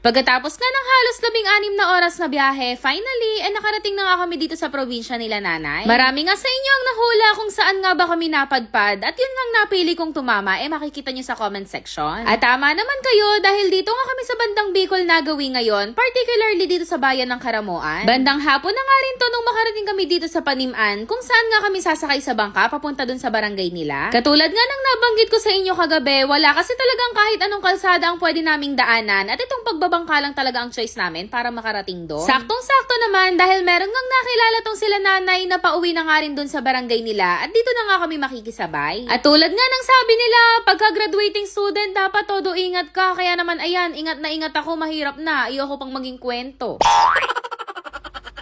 Pagkatapos nga ng halos labing anim na oras na biyahe, finally, eh nakarating na nga kami dito sa probinsya nila nanay. Marami nga sa inyo ang nahula kung saan nga ba kami napadpad at yun nga ang napili kong tumama, eh makikita nyo sa comment section. At tama naman kayo dahil dito nga kami sa bandang Bicol nagawi ngayon, particularly dito sa bayan ng Karamuan. Bandang hapon na nga rin to nung makarating kami dito sa Paniman kung saan nga kami sasakay sa bangka papunta dun sa barangay nila. Katulad nga ng nabanggit ko sa inyo kagabi, wala kasi talagang kahit anong kalsada ang pwede naming daanan at itong pagbabangka lang talaga ang choice namin para makarating doon. Saktong-sakto naman dahil meron ngang nakilala tong sila nanay na pauwi na nga rin doon sa barangay nila at dito na nga kami makikisabay. At tulad nga ng sabi nila, pagka-graduating student dapat todo ingat ka kaya naman ayan, ingat na ingat ako, mahirap na, ayoko pang maging kwento.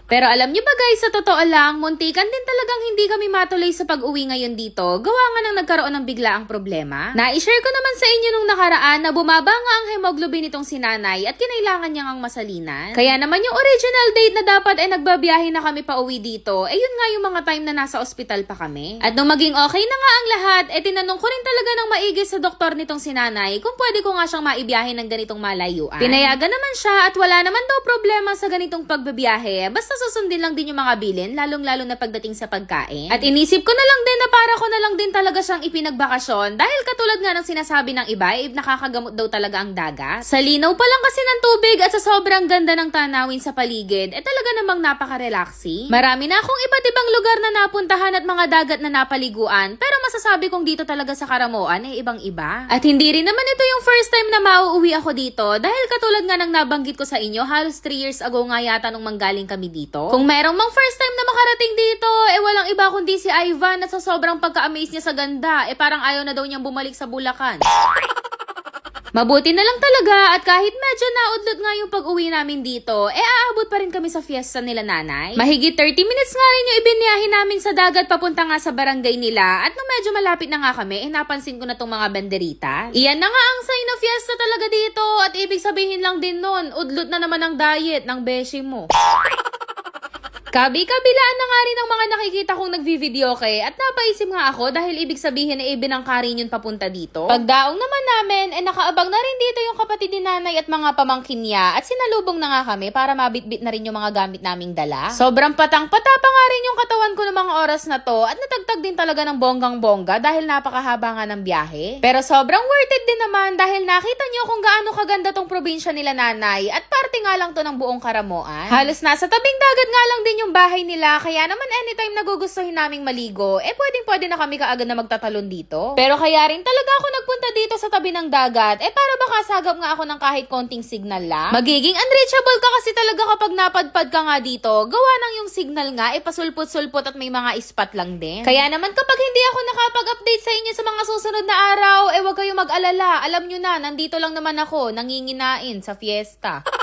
Pero alam niyo ba guys, sa totoo lang, muntikan din talagang hindi kami matuloy sa pag-uwi ngayon dito. Gawa nga nang nagkaroon ng biglaang problema. Na-share ko naman sa inyo nung nakaraan na bumaba nga ang hemoglobin nitong sinanay at kinailangan niya ngang masalinan. Kaya naman yung original date na dapat ay nagbabiyahe na kami pa uwi dito, eh yun nga yung mga time na nasa ospital pa kami. At nung maging okay na nga ang lahat, eh tinanong ko rin talaga ng maigi sa doktor nitong sinanay kung pwede ko nga siyang maibiyahe ng ganitong malayuan. Pinayagan naman siya at wala naman daw problema sa ganitong pagbabiyahe. Basta susundin lang din yung mga bilin, lalong-lalo na pagdating sa pagkain. At inisip ko na lang din na para ko na lang din talaga siyang ipinagbakasyon dahil katulad nga ng sinasabi ng iba, eh, nakakagamot daw talaga ang dagat. Sa linaw pa lang kasi ng tubig at sa sobrang ganda ng tanawin sa paligid, eh talaga namang napaka-relaxing. Marami na akong iba't ibang lugar na napuntahan at mga dagat na napaliguan, pero masasabi kong dito talaga sa Karamoan eh ibang-iba. At hindi rin naman ito yung first time na mauuwi ako dito dahil katulad nga ng nabanggit ko sa inyo, halos 3 years ago nga yata nung manggaling kami dito. Kung merong mang first time na makarating dito, eh walang iba kundi si Ivan at sa sobrang pagka-amaze niya sa ganda, eh parang ayaw na daw niyang bumalik sa Bulacan. Mabuti na lang talaga at kahit medyo naudlot nga yung pag-uwi namin dito, eh aabot pa rin kami sa fiesta nila nanay. Mahigit 30 minutes nga rin yung ibiniyahe namin sa dagat papunta nga sa barangay nila at nung medyo malapit na nga kami, eh napansin ko na tong mga banderita. Iyan na nga ang sign of fiesta talaga dito at ibig sabihin lang din nun, udlot na naman ang diet ng beshi mo. Kabi-kabilaan na nga rin ang mga nakikita kong nagvi-video kay at napaisip nga ako dahil ibig sabihin ay ibinangkarin yun papunta dito. Pagdaong naman namin, eh nakaabang na rin dito yung kapatid ni nanay at mga pamangkin niya at sinalubong na nga kami para mabitbit na rin yung mga gamit naming dala. Sobrang patang-pata pa nga rin yung katawan ko ng mga oras na to at natagtag din talaga ng bonggang-bongga dahil napakahaba nga ng biyahe. Pero sobrang worth it din naman dahil nakita niyo kung gaano kaganda tong probinsya nila nanay at parte nga lang to ng buong Karamoan. Halos nasa tabing dagat nga lang din yung bahay nila kaya naman anytime nagugustuhin naming maligo, eh pwedeng pwede na kami kaagad na magtatalon dito. Pero kaya rin talaga ako nagpunta dito sa tabi ng dagat, eh para baka sagap nga ako ng kahit konting signal lang. Magiging unreachable ka kasi talaga kapag napadpad ka nga dito, gawa ng yung signal nga, eh pasulpot-sulpot at may mga ispat lang din. Kaya naman kapag hindi ako nakapag-update sa inyo sa mga susunod na araw, eh wag kayong mag-alala, alam nyo na, nandito lang naman ako, nanginginain sa fiesta.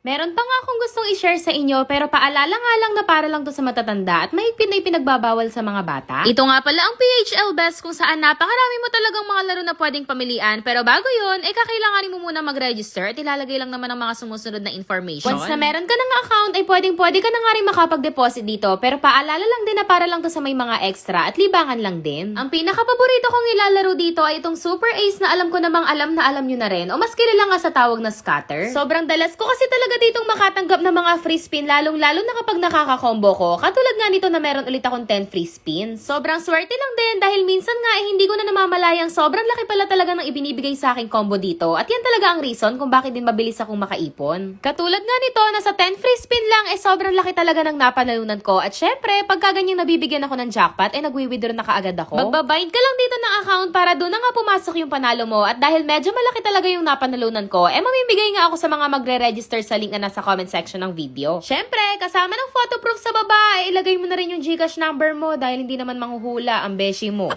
Meron pa nga akong gustong i-share sa inyo pero paalala nga lang na para lang to sa matatanda at mahigpit na ipinagbabawal sa mga bata. Ito nga pala ang PHL Best kung saan napakarami mo talagang mga laro na pwedeng pamilian pero bago yun, eh kakailanganin mo muna mag-register at ilalagay lang naman ang mga sumusunod na information. Once na meron ka ng account ay pwedeng pwede ka na nga rin makapag-deposit dito pero paalala lang din na para lang to sa may mga extra at libangan lang din. Ang pinaka-paborito kong ilalaro dito ay itong Super Ace na alam ko namang alam na alam nyo na rin o mas kilala nga sa tawag na scatter. Sobrang dalas ko kasi talaga ditong makatanggap ng mga free spin lalong-lalo na kapag nakaka-combo ko. Katulad nga nito na meron ulit akong 10 free spins. Sobrang swerte lang din dahil minsan nga eh, hindi ko na namamalayang sobrang laki pala talaga ng ibinibigay sa aking combo dito. At yan talaga ang reason kung bakit din mabilis akong makaipon. Katulad nga nito na sa 10 free spin lang eh sobrang laki talaga ng napanalunan ko. At syempre, pagka ganyang nabibigyan ako ng jackpot eh nagwi-withdraw na kaagad ako. Magbabind ka lang dito ng account para doon na nga pumasok yung panalo mo. At dahil medyo malaki talaga yung napanalunan ko, eh mamimigay nga ako sa mga magre-register sa link na nasa comment section ng video. Syempre, kasama ng photo proof sa baba, eh, ilagay mo na rin yung Gcash number mo dahil hindi naman manghuhula ang beshi mo.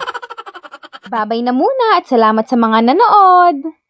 Babay na muna at salamat sa mga nanood!